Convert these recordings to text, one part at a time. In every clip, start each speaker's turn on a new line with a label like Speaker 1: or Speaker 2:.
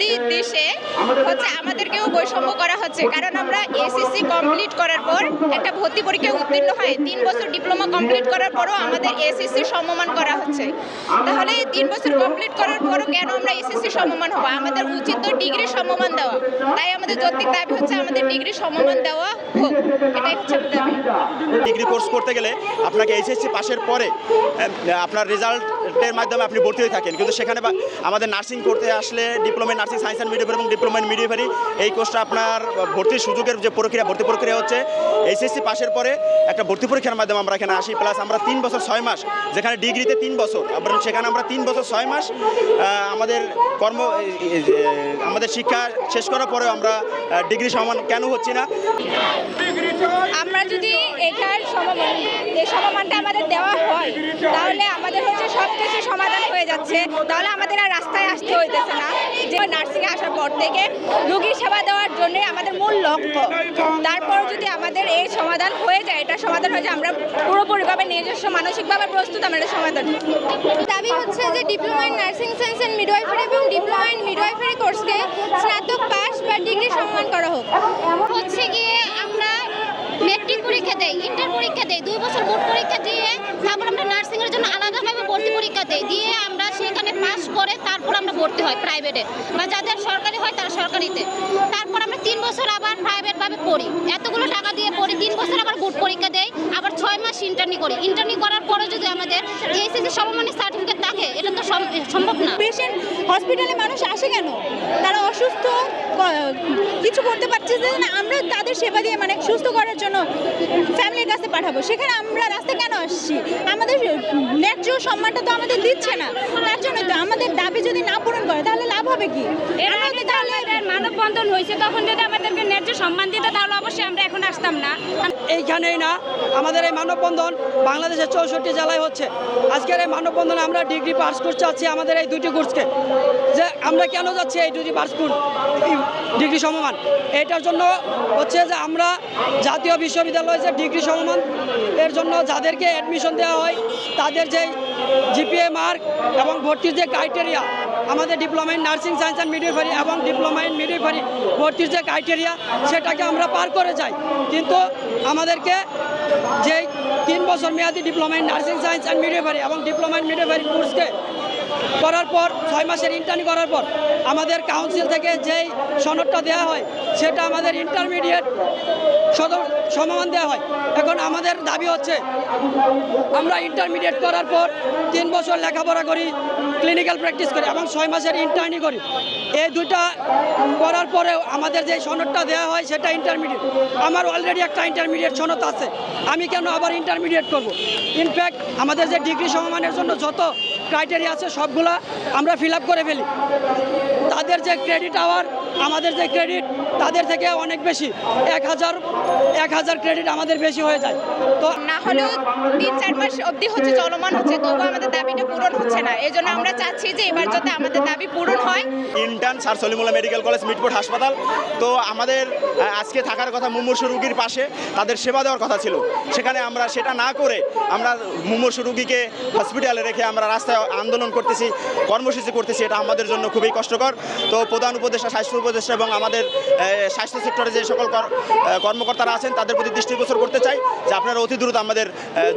Speaker 1: বিরোধী দেশে হচ্ছে আমাদেরকেও বৈষম্য করা হচ্ছে, কারণ আমরা এসএসসি কমপ্লিট করার পর একটা ভর্তি পরীক্ষায় উত্তীর্ণ হয় তিন বছর ডিপ্লোমা কমপ্লিট করার পরও আমাদের এসএসসি সমমান করা হচ্ছে। তাহলে তিন বছর কমপ্লিট করার পরও কেন আমরা এসএসসি সমমান হব? আমাদের উচিত তো ডিগ্রি সমমান দেওয়া। তাই আমাদের যৌক্তিক দাবি হচ্ছে আমাদের ডিগ্রি সমমান দেওয়া হোক। এটাই হচ্ছে
Speaker 2: ডিগ্রি কোর্স করতে গেলে আপনাকে এসএসসি পাশের পরে আপনার আপনার রেজাল্টের মাধ্যমে আপনি ভর্তি হয়ে থাকেন। কিন্তু সেখানে আমাদের নার্সিং করতে আসলে ডিপ্লোমা নার্সিং সায়েন্স অ্যান্ড এবং ডিপ্লোমা ইন মিডিয়ারি এই কোর্সটা আপনার ভর্তির সুযোগের যে প্রক্রিয়া ভর্তি প্রক্রিয়া হচ্ছে এইচএসসি পাশের পরে একটা ভর্তি পরীক্ষার মাধ্যমে আমরা এখানে আসি। প্লাস আমরা তিন বছর ছয় মাস যেখানে ডিগ্রিতে তিন বছর এবং সেখানে আমরা তিন বছর ছয় মাস আমাদের কর্ম যে, আমাদের শিক্ষা শেষ করার পরেও আমরা ডিগ্রি সমান কেন হচ্ছি না?
Speaker 1: আমরা যদি এটার সমমান এই সমমানটা আমাদের দেওয়া হয় তাহলে আমাদের হচ্ছে সব কিছু সমাধান হয়ে যাচ্ছে, তাহলে আমাদের আর রাস্তায় আসতে হইতেছে না। যে নার্সিংয়ে আসার পর থেকে রোগী সেবা দেওয়ার জন্য আমাদের মূল লক্ষ্য। তারপর যদি আমাদের এই সমাধান হয়ে যায়, এটা সমাধান হয়ে যায়, আমরা পুরোপুরিভাবে নিজস্ব মানসিকভাবে প্রস্তুত, আমরা এটা সমাধান
Speaker 3: দাবি হচ্ছে যে diploma in nursing science and midwifery এবং ডিপ্লোমা ইন মিডওয়াইফারি কোর্সকে স্নাতক পাস বা ডিগ্রি সম্মান করা হোক।
Speaker 4: হচ্ছে গিয়ে আমরা মেট্রিক পরীক্ষা দেই ইন্টার পরীক্ষা দেই, দুই বছর বোর্ড পরীক্ষা দিয়ে তারপর আমরা নার্সিংয়ের জন্য আলাদাভাবে দেই দিয়ে আমরা সেখানে পাস করে তারপর আমরা ভর্তি হয় প্রাইভেটে বা যাদের সরকারি হয় তারা সরকারিতে। তারপর আমরা তিন বছর আবার প্রাইভেটভাবে পড়ি। এতগুলো টাকা দিয়ে পড়ি, তিন বছর আবার বোর্ড পরীক্ষা দেই আবার ছয় মাস ইন্টার্নি করি। ইন্টার্নি করার পরে যদি আমাদের এইচএসসি সমমানের সার্টিফিকেট থাকে, এটা তো সম- সম্ভব না।
Speaker 3: পেশেন্ট হসপিটালে মানুষ আসে কেন? তারা অসুস্থ কিছু করতে পারছে না আমরা তাদের সেবা দিয়ে মানে সুস্থ করার জন্য ফ্যামিলির কাছে পাঠাবো। সেখানে আমরা রাস্তায় কেন আসছি? আমাদের ন্যায্য সম্মানটা তো আমাদের দিচ্ছে না। তার জন্য তো আমাদের দাবি যদি না পূরণ করে তাহলে লাভ হবে কি?
Speaker 5: মানববন্ধন হয়েছে তখন যদি আমাদেরকে ন্যায্য সম্মান দিত তাহলে অবশ্যই আমরা এখন আসতাম না।
Speaker 6: এইখানেই না আমাদের এই মানববন্ধন বাংলাদেশের চৌষট্টি জেলায় হচ্ছে। আজকের এই মানববন্ধনে আমরা ডিগ্রি পাস করতে চাচ্ছি আমাদের এই দুটি কোর্সকে। যে আমরা কেন যাচ্ছি এই দুটি পাস কোর্স ডিগ্রি সমমান? এটার জন্য হচ্ছে যে আমরা জাতীয় বিশ্ববিদ্যালয়ে যে ডিগ্রি সমমান এর জন্য যাদেরকে অ্যাডমিশন দেওয়া হয় তাদের যে জিপিএ মার্ক এবং ভর্তির যে ক্রাইটেরিয়া আমাদের diploma in nursing science and midwifery এবং ডিপ্লোমা ইন মিডিওফারি ভর্তির যে ক্রাইটেরিয়া সেটাকে আমরা পার করে যাই। কিন্তু আমাদেরকে যেই তিন বছর মেয়াদি diploma in nursing science and midwifery এবং ডিপ্লোমা ইন মিডিওফারি কোর্সকে করার পর, ছয় মাসের ইন্টার্নি করার পর, আমাদের কাউন্সিল থেকে যেই সনদটা দেওয়া হয়, সেটা আমাদের ইন্টারমিডিয়েট সমমান দেওয়া হয়। এখন আমাদের দাবি হচ্ছে, আমরা ইন্টারমিডিয়েট করার পর তিন বছর লেখাপড়া করি ক্লিনিক্যাল প্র্যাকটিস করি, এবং ছয় মাসের ইন্টার্নি করি। এই দুইটা করার পরেও আমাদের যে সনদটা দেওয়া হয়, সেটা ইন্টারমিডিয়েট আমার অলরেডি একটা ইন্টারমিডিয়েট সনদ আছে, আমি কেন আবার ইন্টারমিডিয়েট করব? ইনফ্যাক্ট আমাদের যে ডিগ্রি সমমানের জন্য যত ক্রাইটেরিয়া আছে সবগুলা আমরা ফিল করে ফেলি। তাদের যে ক্রেডিট আওয়ার আমাদের যে ক্রেডিট তাদের থেকে অনেক বেশি। এক হাজার এক হাজার ক্রেডিট আমাদের বেশি হয়ে যায়। তো
Speaker 1: না হলেও তিন চার মাস অবধি হচ্ছে চলমান হচ্ছে তবু আমাদের দাবিটা পূরণ হচ্ছে না। এই জন্য আমরা চাচ্ছি যে এবার যাতে আমাদের দাবি পূরণ হয়।
Speaker 2: Intern sir Salimullah medical college Mitford হাসপাতাল তো আমাদের আজকে থাকার কথা মুমূর্ষু রুগীর পাশে তাদের সেবা দেওয়ার কথা ছিল। সেখানে আমরা সেটা না করে আমরা মুমূর্ষু রুগীকে হসপিটালে রেখে আমরা রাস্তায় আন্দোলন করতেছি কর্মসূচি করতেছি এটা আমাদের জন্য খুবই কষ্টকর। তো প্রধান উপদেষ্টা স্বাস্থ্য উপদেষ্টা এবং আমাদের স্বাস্থ্য সেক্টরে যে সকল কর- কর্মকর্তারা আছেন, তাদের প্রতি দৃষ্টিগোচর করতে চাই যে আপনারা অতি দ্রুত আমাদের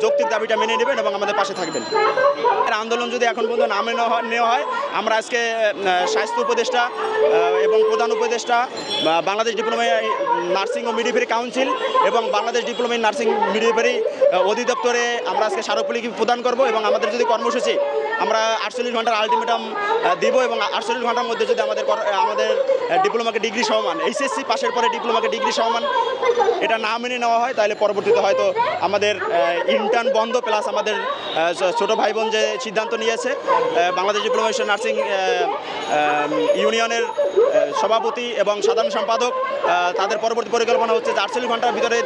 Speaker 2: যৌক্তিক দাবিটা মেনে নেবেন এবং আমাদের পাশে থাকবেন। আন্দোলন যদি এখন পর্যন্ত না নেওয়া হয়, আমরা আজকে স্বাস্থ্য উপদেষ্টা এবং প্রধান উপদেষ্টা বাংলাদেশ ডিপ্লোমা নার্সিং ও মিডিফারি কাউন্সিল এবং বাংলাদেশ ডিপ্লোমা নার্সিং মিডিফারি অধিদপ্তরে আমরা আজকে স্মারকলিপি প্রদান করব এবং আমাদের যদি কর্মসূচি আমরা আটচল্লিশ ঘণ্টার আলটিমেটাম দিব এবং আটচল্লিশ ঘণ্টার মধ্যে যদি আমাদের আমাদের ডিপ্লোমাকে ডিগ্রি সমান এইচএসসি পাশের পরে ডিপ্লোমাকে ডিগ্রি সমান, এটা না মেনে নেওয়া হয়, তাহলে পরবর্তীতে হয়তো আমাদের ইন্টার্ন বন্ধ প্লাস আমাদের ছোট ভাই বোন যে সিদ্ধান্ত নিয়েছে বাংলাদেশ ডিপ্লোমা নার্সিং ইউনিয়নের সভাপতি এবং সাধারণ সম্পাদক তাদের পরবর্তী পরিকল্পনা হচ্ছে যে আটচল্লিশ ঘণ্টার ভিতরে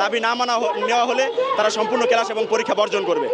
Speaker 2: দাবি না মানা নেওয়া হলে তারা সম্পূর্ণ ক্লাস এবং পরীক্ষা বর্জন করবে।